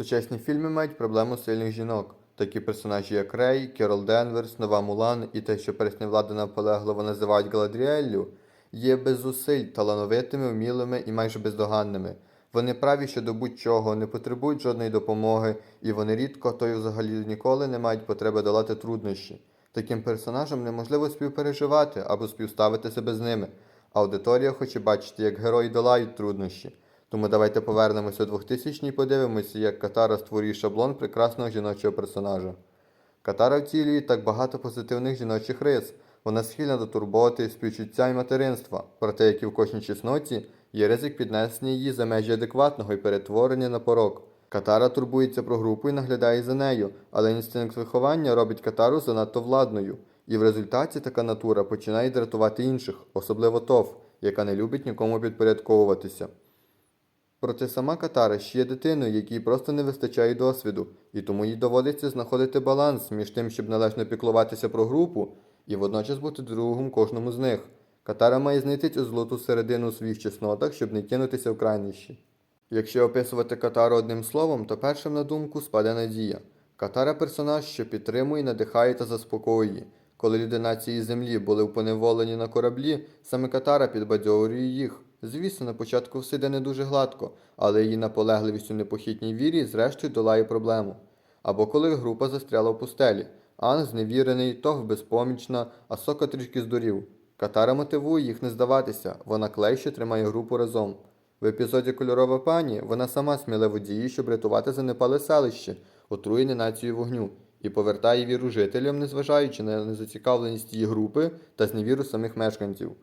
Сучасні фільми мають проблему сильних жінок. Такі персонажі, як Рей, Керол Денверс, Нова Мулан і те, що пересня влада наполегливо називають Галадріеллю, є без зусиль талановитими, вмілими і майже бездоганними. Вони праві щодо будь-чого, не потребують жодної допомоги, і вони рідко, то й взагалі ніколи не мають потреби долати труднощі. Таким персонажам неможливо співпереживати або співставити себе з ними. Аудиторія хоче бачити, як герої долають труднощі. Тому давайте повернемося у 2000 і подивимося, як Катара створює шаблон прекрасного жіночого персонажа. Катара втілює так багато позитивних жіночих рис. Вона схильна до турботи, співчуття і материнства, проте, як і в кожній чесноті, є ризик піднесення її за межі адекватного і перетворення на порок. Катара турбується про групу і наглядає за нею, але інстинкт виховання робить Катару занадто владною. І в результаті така натура починає дратувати інших, особливо Тов, яка не любить нікому підпорядковуватися. Проте сама Катара ще є дитиною, якій просто не вистачає досвіду, і тому їй доводиться знаходити баланс між тим, щоб належно піклуватися про групу і водночас бути другом кожному з них. Катара має знайти цю золоту середину у своїх чеснотах, щоб не кинутися в крайнощі. Якщо описувати Катару одним словом, то першим на думку спаде надія. Катара персонаж, що підтримує, надихає та заспокоює. Коли люди нації землі були впоневолені на кораблі, саме Катара підбадьорює їх. Звісно, на початку все йде не дуже гладко, але її наполегливість у непохитній вірі зрештою долає проблему. Або коли група застряла в пустелі. Ан зневірений, Тов безпомічна, а Сока трішки здурів. Катара мотивує їх не здаватися, вона клей, що тримає групу разом. В епізоді Кольорова пані вона сама сміливо діє, щоб рятувати занепале селище, отруєне нацією вогню, і повертає віру жителям, незважаючи на незацікавленість її групи та зневіру самих мешканців.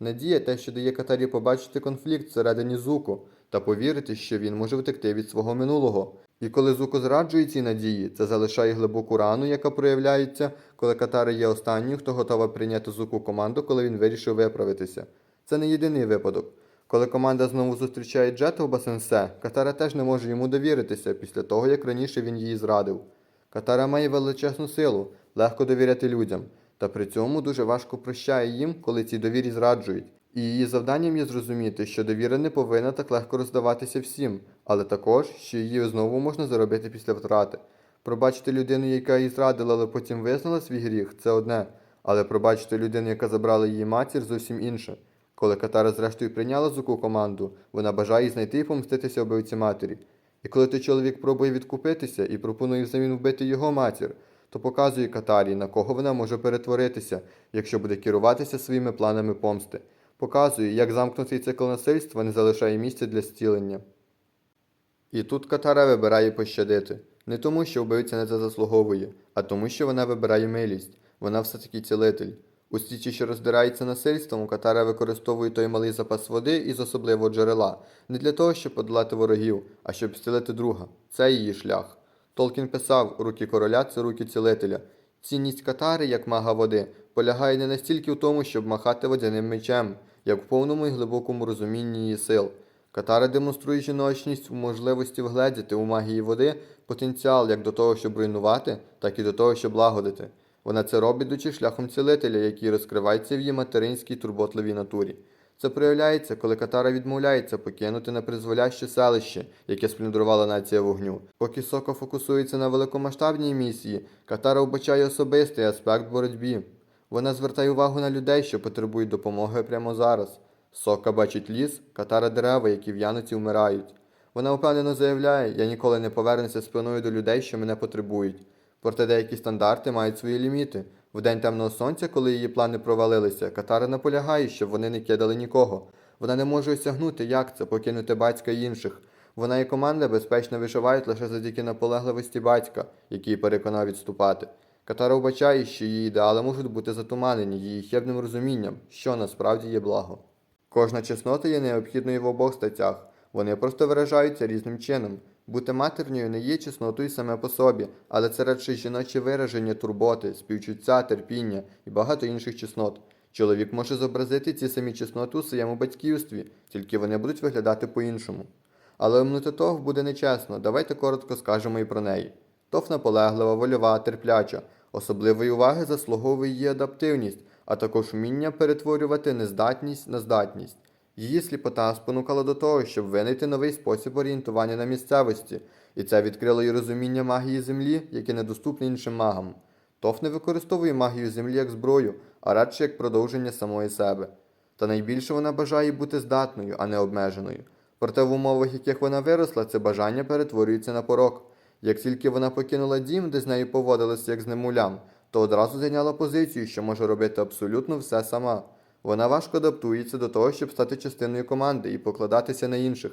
Надія те, що дає Катарі побачити конфлікт всередині Зуко та повірити, що він може втекти від свого минулого. І коли Зуко зраджує ці надії, це залишає глибоку рану, яка проявляється, коли Катара є останньою, хто готова прийняти Зуку команду, коли він вирішив виправитися. Це не єдиний випадок. Коли команда знову зустрічає Джета в Басенсе, Катара теж не може йому довіритися після того, як раніше він її зрадив. Катара має величезну силу, легко довіряти людям, та при цьому дуже важко прощає їм, коли ці довірі зраджують. І її завданням є зрозуміти, що довіра не повинна так легко роздаватися всім, але також, що її знову можна заробити після втрати. Пробачити людину, яка її зрадила, але потім визнала свій гріх, це одне, але пробачити людину, яка забрала її матір, зовсім інше. Коли Катара зрештою прийняла Зуку команду, вона бажає знайти і помститися вбивці матері. І коли той чоловік пробує відкупитися і пропонує взамін вбити його матір, то показує Катарі, на кого вона може перетворитися, якщо буде керуватися своїми планами помсти. Показує, як замкнутий цикл насильства не залишає місця для зцілення. І тут Катара вибирає пощадити. Не тому, що вбивця не це заслуговує, а тому, що вона вибирає милість. Вона все-таки цілитель. У стічі, що роздирається насильством, Катара використовує той малий запас води із особливого джерела, не для того, щоб подолати ворогів, а щоб зцілити друга. Це її шлях. Толкін писав, руки короля це руки цілителя. Цінність Катари, як мага води, полягає не настільки в тому, щоб махати водяним мечем, як в повному і глибокому розумінні її сил. Катара демонструє жіночність в можливості вгледіти у магії води потенціал як до того, щоб руйнувати, так і до того, щоб лагодити. Вона це робить дучи шляхом цілителя, який розкривається в її материнській турботливій натурі. Це проявляється, коли Катара відмовляється покинути непризволяще селище, яке сплюндрувала нація вогню. Поки Соко фокусується на великомасштабній місії, Катара вбачає особистий аспект боротьбі. Вона звертає увагу на людей, що потребують допомоги прямо зараз. Сока бачить ліс, катара дерева, які в'януть і вмирають. Вона впевнено заявляє, я ніколи не повернуся спиною до людей, що мене потребують. Проте деякі стандарти мають свої ліміти. В день темного сонця, коли її плани провалилися, Катара наполягає, щоб вони не кидали нікого. Вона не може осягнути, як це покинути батька й інших. Вона і команда безпечно виживають лише завдяки наполегливості батька, який переконав відступати. Катара вбачає, що її ідеали можуть бути затуманені її хибним розумінням, що насправді є благо. Кожна чеснота є необхідною в обох статтях. Вони просто виражаються різним чином. Бути матерньою не є чеснотою саме по собі, але це радше жіноче вираження турботи, співчуття, терпіння і багато інших чеснот. Чоловік може зобразити ці самі чесноти у своєму батьківстві, тільки вони будуть виглядати по-іншому. Але омнути Тов буде нечесно, давайте коротко скажемо і про неї. Тов наполеглива, вольова, терпляча. Особливої уваги заслуговує її адаптивність, а також вміння перетворювати нездатність на здатність. Її сліпота спонукала до того, щоб винайти новий спосіб орієнтування на місцевості. І це відкрило й розуміння магії землі, яке недоступне іншим магам. Тоф не використовує магію землі як зброю, а радше як продовження самої себе. Та найбільше вона бажає бути здатною, а не обмеженою. Проте в умовах, яких вона виросла, це бажання перетворюється на порок. Як тільки вона покинула дім, де з нею поводилися як з немулям, то одразу зайняла позицію, що може робити абсолютно все сама. Вона важко адаптується до того, щоб стати частиною команди і покладатися на інших.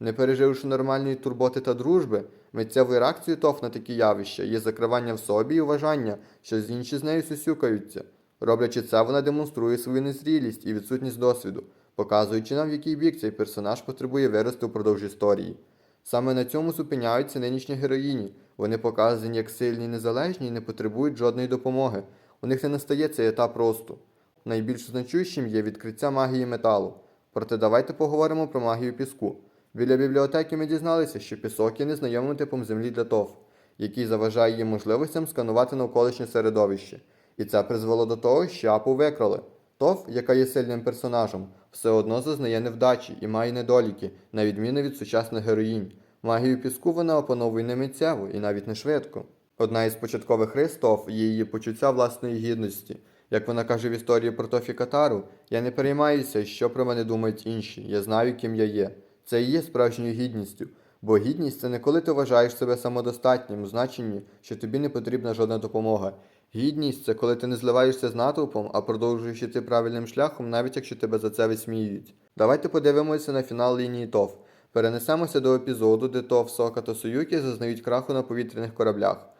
Не переживши нормальної турботи та дружби, миттєвою реакцією ТОФ на такі явища є закривання в собі і вважання, що з інші з нею сусюкаються. Роблячи це, вона демонструє свою незрілість і відсутність досвіду, показуючи нам, в який бік цей персонаж потребує вирости впродовж історії. Саме на цьому зупиняються нинішні героїні. Вони показані як сильні незалежні і не потребують жодної допомоги. У них не настає цей етап росту. Найбільш значущим є відкриття магії металу. Проте давайте поговоримо про магію піску. Біля бібліотеки ми дізналися, що пісок є незнайомим типом землі для ТОВ, який заважає її можливостям сканувати навколишнє середовище. І це призвело до того, що Апу викрали. ТОВ, яка є сильним персонажем, все одно зазнає невдачі і має недоліки, на відміну від сучасних героїнь. Магію піску вона опановує не миттєво і навіть не швидко. Одна із початкових рис ТОВ є її почуття власної гідності. Як вона каже в історії про Тофі Катару, я не переймаюся, що про мене думають інші. Я знаю, ким я є. Це і є справжньою гідністю. Бо гідність це не коли ти вважаєш себе самодостатнім у значенні, що тобі не потрібна жодна допомога. Гідність це коли ти не зливаєшся з натовпом, а продовжуєш йти правильним шляхом, навіть якщо тебе за це висміюють. Давайте подивимося на фінал лінії ТОВ. Перенесемося до епізоду, де ТОВ, Сока та Союки зазнають краху на повітряних кораблях.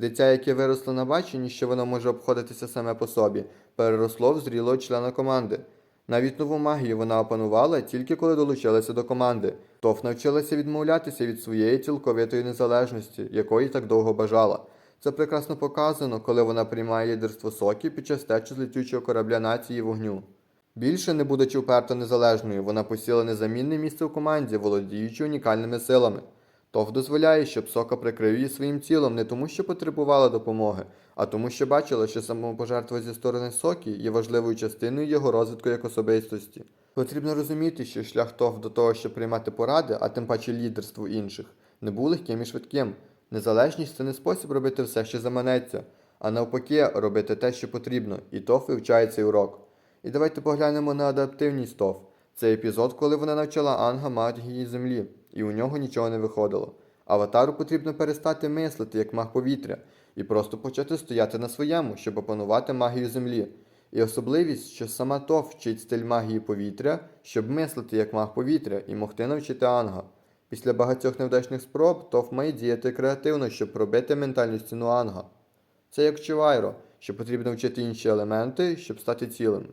Дитя, яке виросло на баченні, що воно може обходитися саме по собі, переросло в зрілого члена команди. Навіть нову магію вона опанувала тільки коли долучилася до команди. ТОФ навчилася відмовлятися від своєї цілковитої незалежності, якої так довго бажала. Це прекрасно показано, коли вона приймає лідерство Сокі під час течу з летючого корабля нації вогню. Більше, не будучи вперто незалежною, вона посіла незамінне місце в команді, володіючи унікальними силами. ТОВ дозволяє, щоб Сока прикрив її своїм тілом не тому, що потребувала допомоги, а тому, що бачила, що самопожертва зі сторони Сокі є важливою частиною його розвитку як особистості. Потрібно розуміти, що шлях ТОВ до того, щоб приймати поради, а тим паче лідерству інших, не був легким і швидким. Незалежність це не спосіб робити все, що заманеться, а навпаки, робити те, що потрібно, і ТОВ вивчає цей урок. І давайте поглянемо на адаптивність ТОВ. Це епізод, коли вона навчала Анга магії землі, і у нього нічого не виходило. Аватару потрібно перестати мислити як маг повітря і просто почати стояти на своєму, щоб опанувати магію землі. І особливість, що сама ТОВ вчить стиль магії повітря, щоб мислити як маг повітря і могти навчити Анга. Після багатьох невдачних спроб ТОВ має діяти креативно, щоб пробити ментальну стіну Анга. Це як Чивайро, що потрібно вчити інші елементи, щоб стати цілим.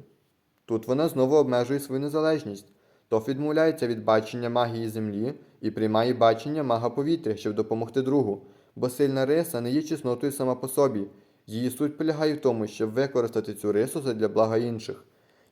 Тут вона знову обмежує свою незалежність. ТОФ відмовляється від бачення магії землі і приймає бачення мага повітря, щоб допомогти другу, бо сильна риса не є чеснотою сама по собі. Її суть полягає в тому, щоб використати цю рису задля блага інших.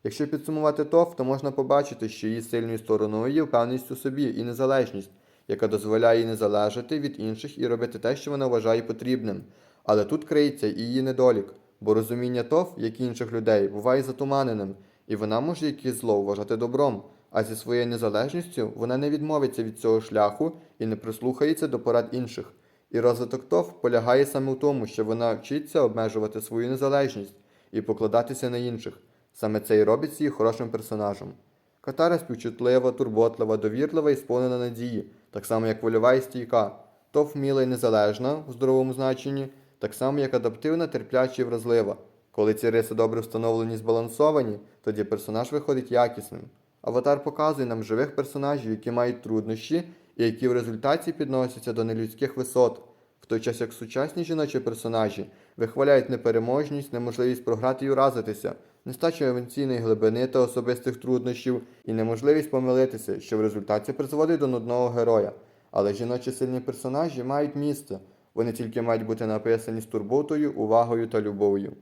Якщо підсумувати ТОФ, то можна побачити, що її сильною стороною є впевненість у собі і незалежність, яка дозволяє їй не залежати від інших і робити те, що вона вважає потрібним. Але тут криється і її недолік, бо розуміння ТОФ, як і інших людей, буває затуманеним, і вона може якесь зло вважати добром, а зі своєю незалежністю вона не відмовиться від цього шляху і не прислухається до порад інших. І розвиток ТОФ полягає саме в тому, що вона вчиться обмежувати свою незалежність і покладатися на інших. Саме це і робить її хорошим персонажем. Катара співчутлива, турботлива, довірлива і сповнена надії, так само як вольова і стійка. ТОФ вміла і незалежна в здоровому значенні, так само як адаптивна, терпляча і вразлива. Коли ці риси добре встановлені і збалансовані, тоді персонаж виходить якісним. Аватар показує нам живих персонажів, які мають труднощі і які в результаті підносяться до нелюдських висот, в той час як сучасні жіночі персонажі вихваляють непереможність, неможливість програти і уразитися, нестачу емоційної глибини та особистих труднощів і неможливість помилитися, що в результаті призводить до нудного героя. Але жіночі сильні персонажі мають місце, вони тільки мають бути написані з турботою, увагою та любов'ю.